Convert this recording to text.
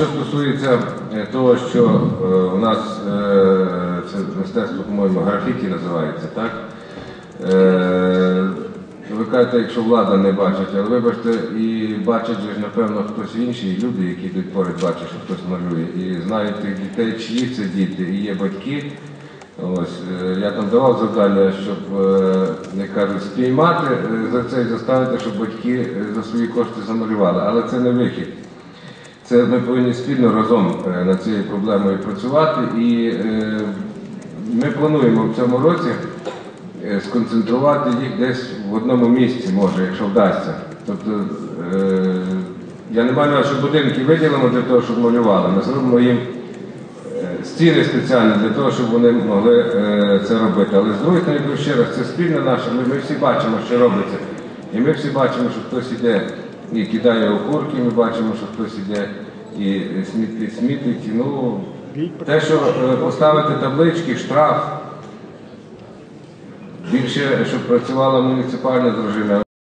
Що стосується е, того, що е, у нас е, це мистецтво, по-моєму, графіті називається, так? Ви кажете, якщо влада не бачить, але вибачте, і бачать ж, напевно, хтось інший, люди, які йдуть поряд, бачать, що хтось малює, і знають тих дітей, чиї це діти, і є батьки. Ось, я там давав завдання, щоб, е, як кажуть, спіймати за це і заставити, щоб батьки за свої кошти замалювали. Але це не вихід. Це ми повинні спільно разом е, над цією проблемою працювати. І е, ми плануємо в цьому році е, сконцентрувати їх десь в одному місці, може, якщо вдасться. Тобто я не маю на що будинки виділимо для того, щоб малювали. Ми зробимо їм стіни спеціальні для того, щоб вони могли це робити. Але з другої сторони, ще раз, це спільна наша, ми всі бачимо, що робиться. І ми всі бачимо, що хтось іде і кидає окурки, ми бачимо, що хтось іде і смітить. Ну, те, що е, поставити таблички, штраф, більше, щоб працювала муніципальна дружина.